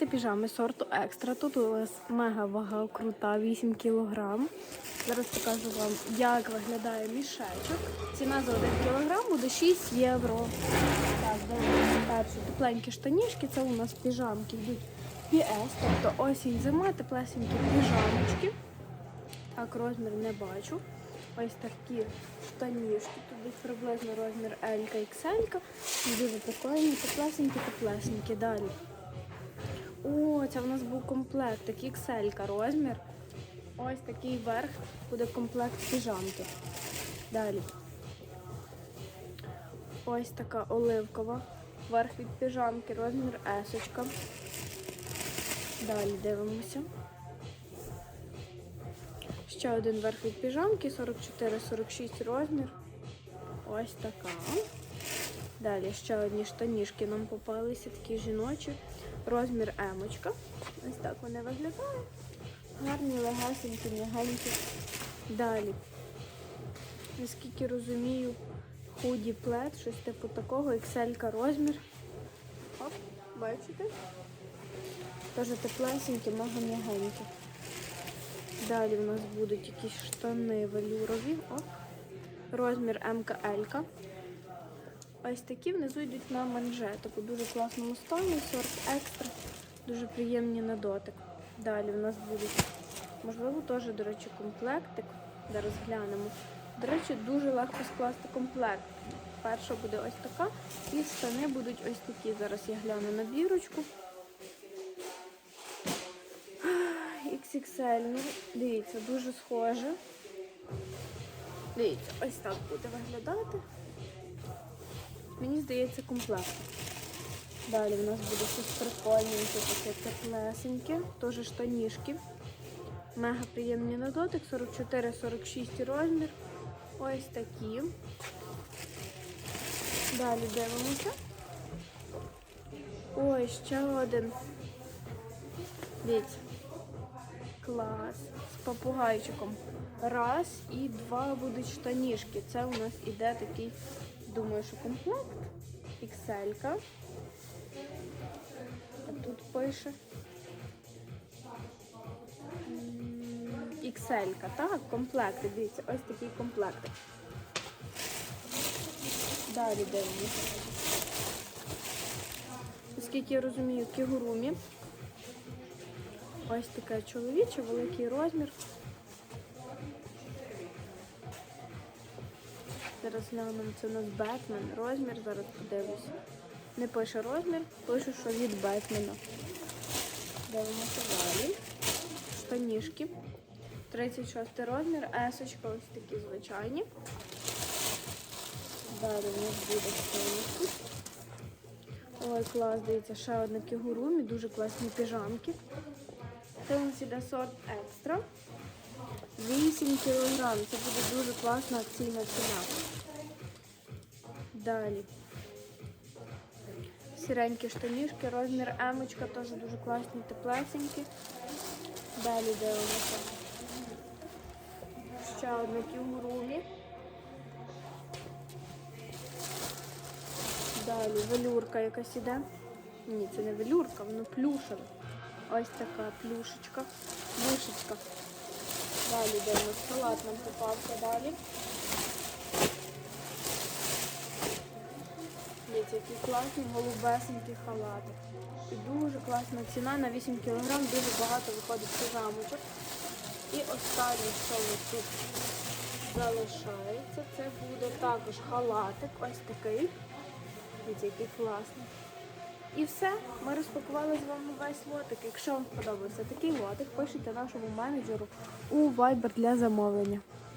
знімати піжами сорту екстра. Тут у вас мега вага крута, 8 кг. Зараз покажу вам, як виглядає мішечок. Ціна за 1 кг буде 6 євро. Так, дивимося перші тепленькі штанішки. Це у нас піжамки йдуть PS, тобто осінь зима, теплесенькі піжамочки. Так, розмір не бачу. Ось такі штанішки. Тут десь приблизно розмір L XL. Дуже прикольні, теплесенькі, теплесенькі. Далі. О, це в нас був комплект, такий XL розмір. Ось такий верх буде комплект піжамки. Далі. Ось така оливкова. Верх від піжамки, розмір S. Далі дивимося. Ще один верх від піжамки, 44-46 розмір. Ось така. Далі ще одні штанішки нам попалися, такі жіночі. Розмір емочка. Ось так вони виглядають. Гарні, легасенькі, м'ягенькі. Далі. Наскільки розумію, худі плед, щось типу такого, XL розмір. Оп, бачите? Теж теплесенькі, мага м'ягенькі. Далі в нас будуть якісь штани велюрові. Оп. Розмір МКЛ. Ось такі внизу йдуть на манжетику. Дуже класному стані, сорт екстра, дуже приємні на дотик. Далі в нас будуть, можливо, теж, до речі, комплектик. Зараз глянемо. До речі, дуже легко скласти комплект. Перша буде ось така, і штани будуть ось такі. Зараз я гляну на бірочку. XXL, ну, дивіться, дуже схоже. Дивіться, ось так буде виглядати. Мені здається, комплект. Далі в нас буде щось прикольненьке, таке теплесеньке, теж штанішки. Мега приємні на дотик, 44-46 розмір. Ось такі. Далі дивимося. Ой, ще один. Дивіться. Клас. З попугайчиком. Раз і два будуть штанішки. Це у нас іде такий, думаю, що комплект. XL. -ка. А тут пише. XL, -ка, так, комплекти. Дивіться, ось такий комплект. Далі дивимося. Оскільки я розумію, кігурумі. Ось таке чоловіче, великий розмір. Зараз глянемо, це у нас Бетмен. Розмір, зараз подивлюся. Не пише розмір, пише, що від Бетмена. Дивимося далі. Штанішки. 36 розмір, есочка, ось такі звичайні. Далі у нас буде штанішки. Ой, клас, дивіться, ще одна кігурумі, дуже класні піжамки. Це у нас іде сорт екстра. 8 кг. Це буде дуже класна акційна ціна. Далі. Сіренькі штанішки, розмір емочка, теж дуже класні, теплесенькі. Далі дивимося. Ще одна кігурумі. Далі велюрка якась іде. Ні, це не велюрка, воно плюшеве. Ось така плюшечка, мишечка. Далі йдемо, салат нам попався далі. Дивіться, який класний голубесенький халатик. І дуже класна ціна на 8 кг, дуже багато виходить піжамочок. І останнє, що нас тут залишається, це буде також халатик, ось такий. Дивіться, який класний. І все, ми розпакували з вами весь лотик. Якщо вам сподобався такий лотик, пишіть нашому менеджеру у Viber для замовлення.